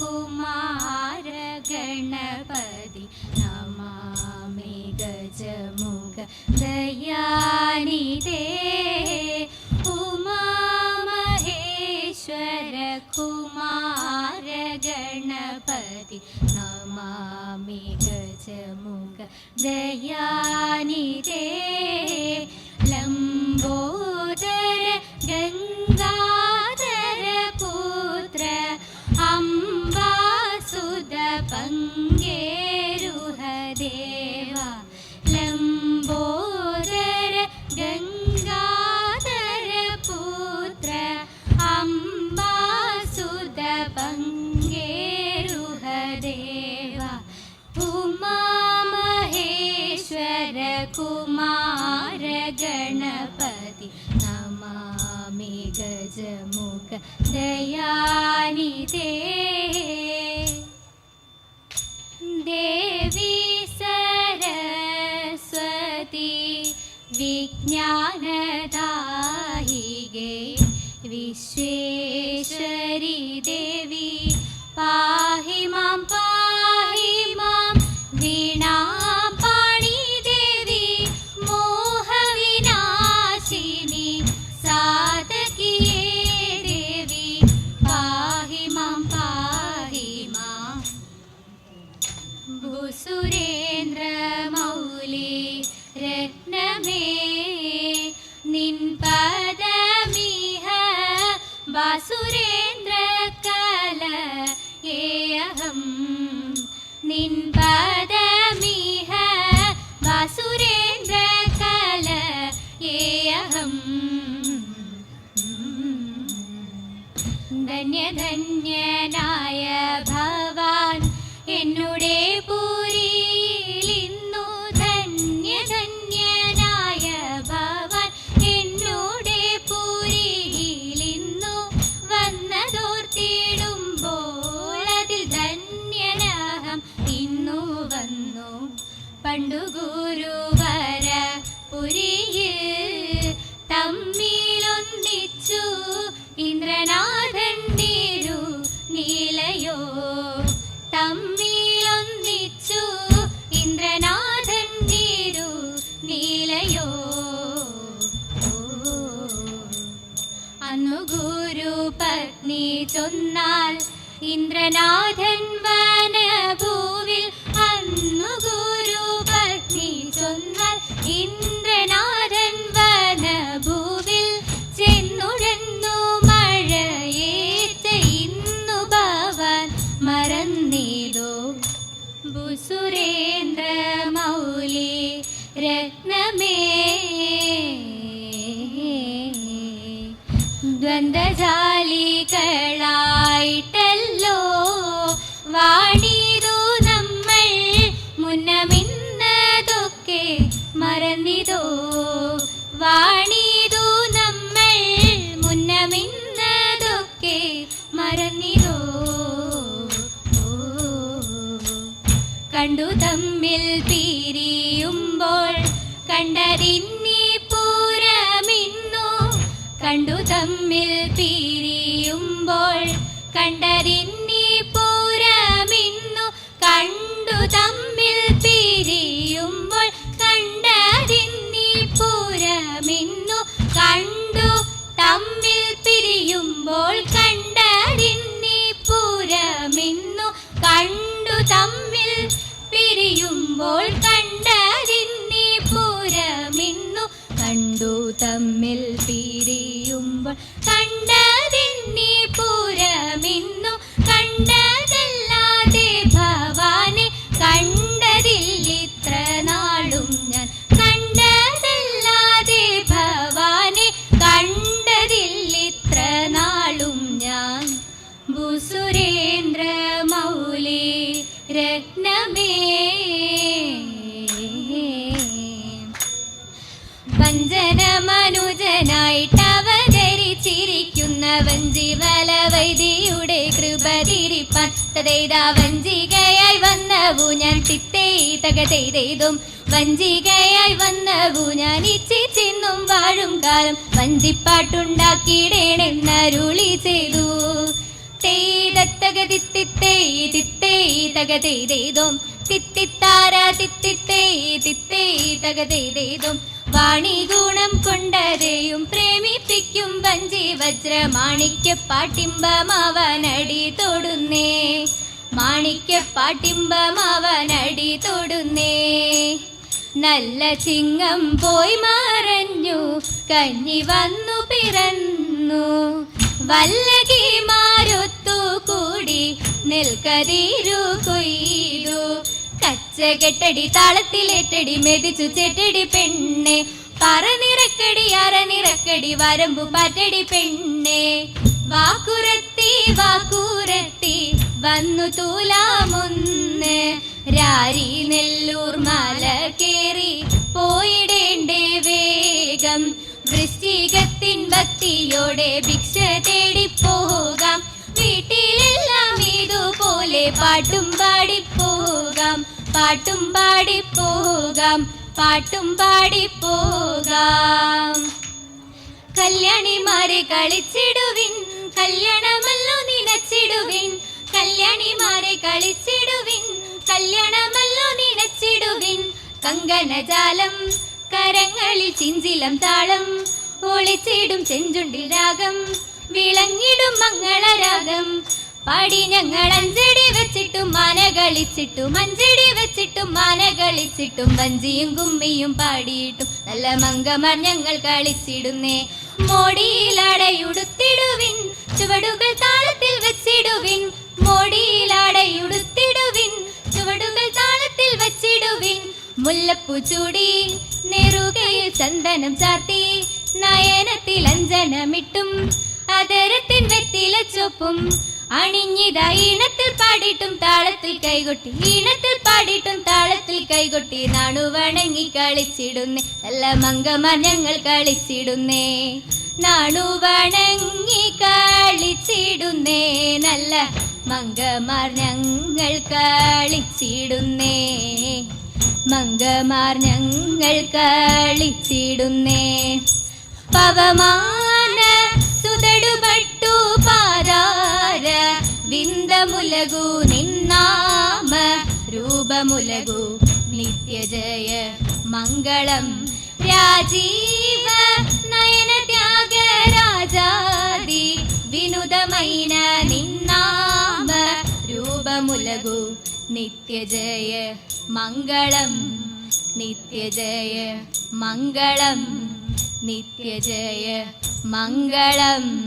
കുമാര ഗണപതി നമാമി ഗജമുഖ ദയാനിധേ. ഉമാമഹേശ്വര കുമാര ഗണപതി നമാമി मार गणपति ना मे गजमुक दयानि दे देवी सरस्वती विज्ञान विश्वेश्वर ബാസുരേന്ദ്ര കല ഏഹം നിൻ പദമിഹ ബാസുരേന്ദ്ര കല ഏഹം ധന്യധന്യനായ ചൊന്നാൽ ഇന്ദ്രനാഥൻ വനഭൂവിൽ അന്നു ഗുരു ഭക്തി ചൊന്നാൽ ഇന്ദ്രനാഥൻ വനഭൂവിൽ ചെന്നുടന്നു മഴയേറ്റ് ഇന്നു ഭവാൻ മറന്നിതോ. ബുസുരേന്ദ്ര മൗലി രത്നമേ. निकला കണ്ടു തമ്മിൽ പിരിയുമ്പോൾ കണ്ടതിന്നി പൂരമിന്നു. കണ്ടു തമ്മിൽ പിരിയുമ്പോൾ കണ്ടതിന്നി പൂരമിന്നു. കണ്ടു തമ്മിൽ പിരിയുമ്പോൾ കണ്ടതിന്നി പൂരമിന്നു. കണ്ടു തമ്മിൽ പിരിയുമ്പോൾ കണ്ടതിന്നി പുരമിന്നു കണ്ടതല്ലാതെ വഞ്ചിവല വൈദിയുടെ കൃപ തിരിപ്പാൻ തതേതാ വഞ്ചികയായി വന്നവു ഞാൻ തിത്തേ തകതേതും വഞ്ചികയായി വന്നവു ഞാൻ ഇച്ഛിച്ചിന്നും വാഴും കാലം വഞ്ചിപ്പാട്ടുണ്ടാക്കിയിടേണെന്നരുളി ചെയ്തു. തിത്തേ തക തേതേതോം തിത്തിത്താര തിത്തിത്തേ തിത്തേ തക തേതേതോം വാണി ഗുണം കൊണ്ടരെയും പ്രേമിപ്പിക്കും വഞ്ചി വജ്ര മാണിക്യ പാട്ടിമ്പമാവനടി തൊടുന്നേ. മാണിക്യ പാട്ടിമ്പമാവനടി തൊടുന്നേ. നല്ല ചിങ്ങം പോയി മറഞ്ഞു കഞ്ഞി വന്നു പിറന്നു. വല്ലകി മാരൊത്തു കൂടി നിൽക്കതിരു കൊയ്തു. കച്ചകെട്ടടി താളത്തിലേറ്റടി മെതിച്ചു ചെട്ടടി പെണ്ണെ. പറ നിറക്കടി അറ നിറക്കടി വരമ്പു പാറ്റടി പെണ്ണെ. വാക്കുരത്തി വാക്കുരത്തി വന്നു തൂലാമൊന്ന്. രാരി നെല്ലൂർ മല കേറി പോയിടേണ്ടേ വേഗം. വൃശ്ചികത്തിൻ ഭക്തിയോടെ ഭിക്ഷ തേടിപ്പോകാം പോകാം. വീട്ടിലെല്ലാം ഇതുപോലെ പാട്ടും പാടിപ്പോ പാട്ടും പാടി പോകാം പാട്ടും പാടി പോകാം കല്യാണിമാരെ കളിച്ചിടുവിൻ കല്യാണമല്ലോ നിനച്ചിടുവിൻ. കല്യാണിമാരെ കളിച്ചിടുവിൻ കല്യാണമല്ലോ നിനച്ചിടുവിൻ. കങ്കണജാലം കരങ്ങളിൽ ചിഞ്ചിലം താളം ഒളിച്ചിടും ചെഞ്ചുണ്ടിൽ രാഗം വിളങ്ങിടും മംഗളരാഗം. പാടി ഞങ്ങൾ അഞ്ചടി വെച്ചിട്ടും മാന കളിച്ചിട്ടും അഞ്ചടി വെച്ചിട്ടും മാന കളിച്ചിട്ടും വഞ്ചിയും കുമ്മിയും പാടിയിട്ടും നല്ല മങ്കമാർ ഞങ്ങൾ കളിച്ചിടുന്നേ. മോടിയിലടയുടുത്തിടുവിൻ ചുവടുകൾ താളത്തിൽ വെച്ചിടുവിൻ. മോടിയിലടയുടുത്തിടുവിൻ ചുവടുകൾ താളത്തിൽ വെച്ചിടുവിൻ. മുല്ലപ്പൂ ചൂടി നെറുകയിൽ ചന്ദനം ചാർത്തി നയനത്തിൽ അഞ്ജനമിട്ടും അതരത്തിൻ വെത്തില ചൊപ്പും അണിഞ്ഞിത ഈണത്തിൽ പാടിയിട്ടും താളത്തിൽ കൈകൊട്ടി. ഈണത്തിൽ പാടിയിട്ടും താളത്തിൽ കൈകൊട്ടി. നാണു വണങ്ങി കളിച്ചിടുന്നേ നല്ല മങ്കമാർ ഞങ്ങൾ കളിച്ചിടുന്നേ. നാണു വണങ്ങി കളിച്ചിടുന്നേ നല്ല മങ്കമാർ ഞങ്ങൾ കളിച്ചിടുന്നേ. മങ്കമാർ ഞങ്ങൾ കളിച്ചിടുന്നേ. പവമാന സുതടുപട്ടു വിന്ദമുലകു നിന്നാമ രൂപമുലകു നിത്യജയ മംഗളം. രാജീവ നയന ത്യാഗ രാജാതി വിനുതമൈന നിന്നാമ രൂപമുലകു നിത്യജയ മംഗളം. നിത്യജയ മംഗളം. നിത്യജയ മംഗളം.